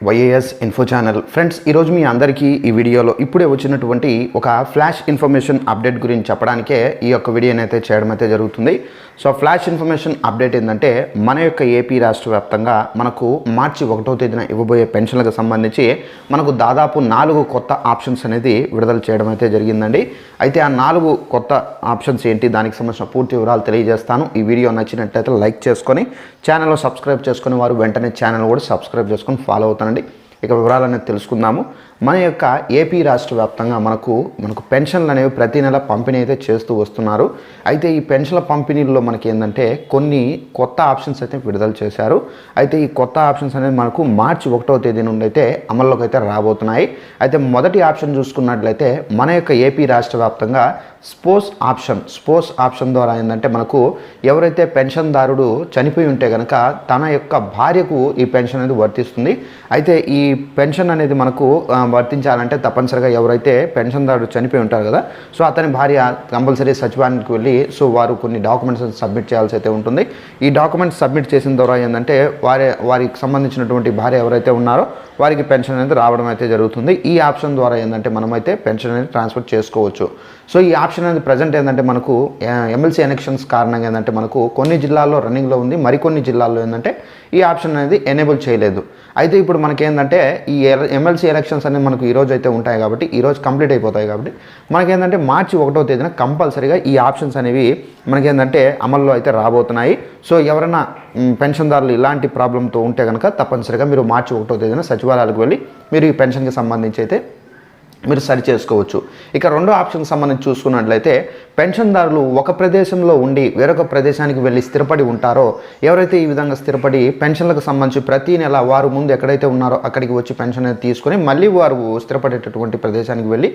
YAS info channel friends ఈరోజు మీ అందరికీ ఈ వీడియోలో ఇప్పుడే వచ్చినటువంటి ఒక ఫ్లాష్ ఇన్ఫర్మేషన్ అప్డేట్ గురించి చెప్పడానికే ఈ యొక్క వీడియోని అయితే చేయడం అయితే జరుగుతుంది. సో ఫ్లాష్ ఇన్ఫర్మేషన్ అప్డేట్ ఏంటంటే మన యొక్క ఏపీ రాష్ట్ర వ్యాప్తంగా మనకు మార్చి ఒకటో తేదీన ఇవ్వబోయే పెన్షన్లకు సంబంధించి మనకు దాదాపు నాలుగు కొత్త ఆప్షన్స్ అనేది విడుదల చేయడం అయితే జరిగిందండి. అయితే ఆ నాలుగు కొత్త ఆప్షన్స్ ఏంటి దానికి సంబంధించిన పూర్తి వివరాలు తెలియజేస్తాను. ఈ వీడియో నచ్చినట్లయితే లైక్ చేసుకొని ఛానల్లో సబ్స్క్రైబ్ చేసుకుని వారు వెంటనే ఛానల్ కూడా సబ్స్క్రైబ్ చేసుకొని ఫాలో అవుతాను കാണണ്ടി ఇక వివరాలు తెలుసుకుందాము. మన యొక్క ఏపీ రాష్ట్ర వ్యాప్తంగా మనకు మనకు పెన్షన్లు అనేవి ప్రతి నెల పంపిణీ అయితే చేస్తూ వస్తున్నారు. అయితే ఈ పెన్షన్ల పంపిణీల్లో మనకి ఏంటంటే కొన్ని కొత్త ఆప్షన్స్ అయితే విడుదల చేశారు. అయితే ఈ కొత్త ఆప్షన్స్ అనేది మనకు మార్చి ఒకటో తేదీ నుండి అయితే అమల్లోకి అయితే రాబోతున్నాయి. అయితే మొదటి ఆప్షన్ చూసుకున్నట్లయితే మన యొక్క ఏపీ రాష్ట్ర వ్యాప్తంగా స్పోర్ట్స్ ఆప్షన్ స్పోర్ట్స్ ఆప్షన్ ద్వారా ఏంటంటే మనకు ఎవరైతే పెన్షన్దారుడు చనిపోయి ఉంటే కనుక తన యొక్క భార్యకు ఈ పెన్షన్ అనేది వర్తిస్తుంది. అయితే ఈ పెన్షన్ అనేది మనకు వర్తించాలంటే తప్పనిసరిగా ఎవరైతే పెన్షన్దారు చనిపోయి ఉంటారు కదా సో అతని భార్య కంపల్సరీ సచివాలయానికి వెళ్ళి సో వారు కొన్ని డాక్యుమెంట్స్ సబ్మిట్ చేయాల్సి అయితే ఉంటుంది. ఈ డాక్యుమెంట్స్ సబ్మిట్ చేసిన ద్వారా ఏంటంటే వారి వారికి సంబంధించినటువంటి భార్య ఎవరైతే ఉన్నారో వారికి పెన్షన్ అనేది రావడం అయితే జరుగుతుంది. ఈ ఆప్షన్ ద్వారా ఏంటంటే మనమైతే పెన్షన్ అనేది ట్రాన్స్ఫర్ చేసుకోవచ్చు. సో ఈ ఆప్షన్ అనేది ప్రజెంట్ ఏంటంటే మనకు ఎమ్మెల్సీ ఎలక్షన్స్ కారణంగా ఏంటంటే మనకు కొన్ని జిల్లాల్లో రన్నింగ్లో ఉంది. మరికొన్ని జిల్లాల్లో ఏంటంటే ఈ ఆప్షన్ అనేది ఎనేబుల్ చేయలేదు. అయితే ఇప్పుడు మనకేంటంటే ఈ ఎమ్మెల్సీ ఎలక్షన్స్ అనేవి మనకు ఈరోజు అయితే ఉంటాయి కాబట్టి ఈరోజు కంప్లీట్ అయిపోతాయి కాబట్టి మనకేంటంటే మార్చి ఒకటో తేదీన కంపల్సరీగా ఈ ఆప్షన్స్ అనేవి మనకేంటంటే అమల్లో అయితే రాబోతున్నాయి. సో ఎవరైనా పెన్షన్దారులు ఇలాంటి ప్రాబ్లంతో ఉంటే కనుక తప్పనిసరిగా మీరు మార్చి ఒకటో తేదీన సచివాలయాలకు వెళ్ళి మీరు ఈ పెన్షన్కి సంబంధించి అయితే మీరు సరి చేసుకోవచ్చు. ఇక రెండో ఆప్షన్కి సంబంధించి చూసుకున్నట్లయితే పెన్షన్దారులు ఒక ప్రదేశంలో ఉండి వేరొక ప్రదేశానికి వెళ్ళి స్థిరపడి ఉంటారో ఎవరైతే ఈ విధంగా స్థిరపడి పెన్షన్లకు సంబంధించి ప్రతి నెల వారు ముందు ఎక్కడైతే ఉన్నారో అక్కడికి వచ్చి పెన్షన్ అనేది తీసుకొని మళ్ళీ వారు స్థిరపడేటటువంటి ప్రదేశానికి వెళ్ళి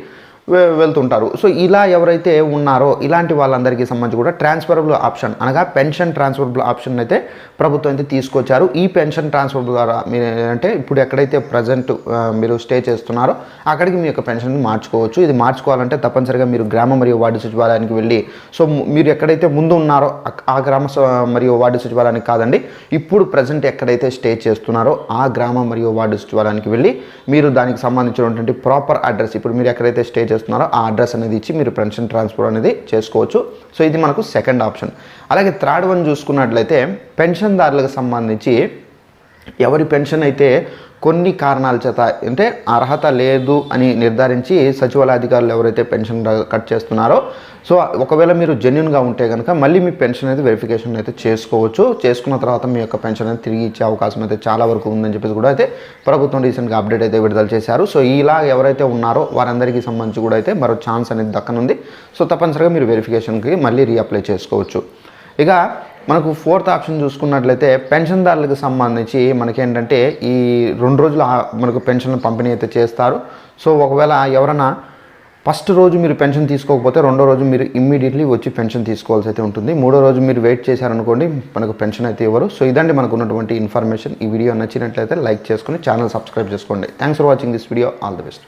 వెళ్తుంటారు. సో ఇలా ఎవరైతే ఉన్నారో ఇలాంటి వాళ్ళందరికీ సంబంధించి కూడా ట్రాన్స్ఫరబుల్ ఆప్షన్ అనగా పెన్షన్ ట్రాన్స్ఫరబుల్ ఆప్షన్ అయితే ప్రభుత్వం అయితే తీసుకొచ్చారు. ఈ పెన్షన్ ట్రాన్స్ఫర్ ద్వారా మీరు అంటే ఇప్పుడు ఎక్కడైతే ప్రజెంట్ మీరు స్టే చేస్తున్నారో అక్కడికి మీ యొక్క పెన్షన్ మార్చుకోవచ్చు. ఇది మార్చుకోవాలంటే తప్పనిసరిగా మీరు గ్రామ మరియు వార్డు సచివాలయానికి వెళ్ళి సో మీరు ఎక్కడైతే ముందు ఉన్నారో ఆ గ్రామ స- మరియు వార్డు సచివాలయానికి కాదండి ఇప్పుడు ప్రజెంట్ ఎక్కడైతే స్టే చేస్తున్నారో ఆ గ్రామ మరియు వార్డు సచివాలయానికి వెళ్ళి మీరు దానికి సంబంధించినటువంటి ప్రాపర్ అడ్రస్ ఇప్పుడు మీరు ఎక్కడైతే స్టే చేస్తున్నారో ఆ అడ్రస్ అనేది ఇచ్చి మీరు పెన్షన్ ట్రాన్స్ఫర్ అనేది చేసుకోవచ్చు. సో ఇది మనకు సెకండ్ ఆప్షన్ అలాగే థర్డ్ వన్ చూసుకున్నట్లయితే పెన్షన్దారులకు సంబంధించి ఎవరి పెన్షన్ అయితే కొన్ని కారణాల చేత అంటే అర్హత లేదు అని నిర్ధారించి సచివాలయ అధికారులు ఎవరైతే పెన్షన్ కట్ చేస్తున్నారో సో ఒకవేళ మీరు జెన్యున్గా ఉంటే కనుక మళ్ళీ మీ పెన్షన్ అయితే వెరిఫికేషన్ అయితే చేసుకోవచ్చు. చేసుకున్న తర్వాత మీ యొక్క పెన్షన్ అయితే తిరిగి ఇచ్చే అవకాశం అయితే చాలా వరకు ఉందని చెప్పేసి కూడా అయితే ప్రభుత్వం రీసెంట్గా అప్డేట్ అయితే విడుదల చేశారు. సో ఇలా ఎవరైతే ఉన్నారో వారందరికీ సంబంధించి కూడా అయితే మరో ఛాన్స్ అనేది దక్కనుంది. సో తప్పనిసరిగా మీరు వెరిఫికేషన్కి మళ్ళీ రీఅప్లై చేసుకోవచ్చు. ఇక మనకు ఫోర్త్ ఆప్షన్ చూసుకున్నట్లయితే పెన్షన్దారులకు సంబంధించి మనకేంటంటే ఈ రెండు రోజులు మనకు పెన్షన్ పంపిణీ అయితే చేస్తారు. సో ఒకవేళ ఎవరైనా ఫస్ట్ రోజు మీరు పెన్షన్ తీసుకోకపోతే రెండో రోజు మీరు ఇమ్మీడియట్లీ వచ్చి పెన్షన్ తీసుకోవాల్సి అయితే ఉంటుంది. మూడో రోజు మీరు వెయిట్ చేశారనుకోండి మనకు పెన్షన్ అయితే ఇవ్వరు. సో ఇదండి మనకు ఉన్నటువంటి ఇన్ఫర్మేషన్. ఈ వీడియో నచ్చినట్లయితే లైక్ చేసుకుని ఛానల్ సబ్స్క్రైబ్ చేసుకోండి. Thanks for watching this video. All the best.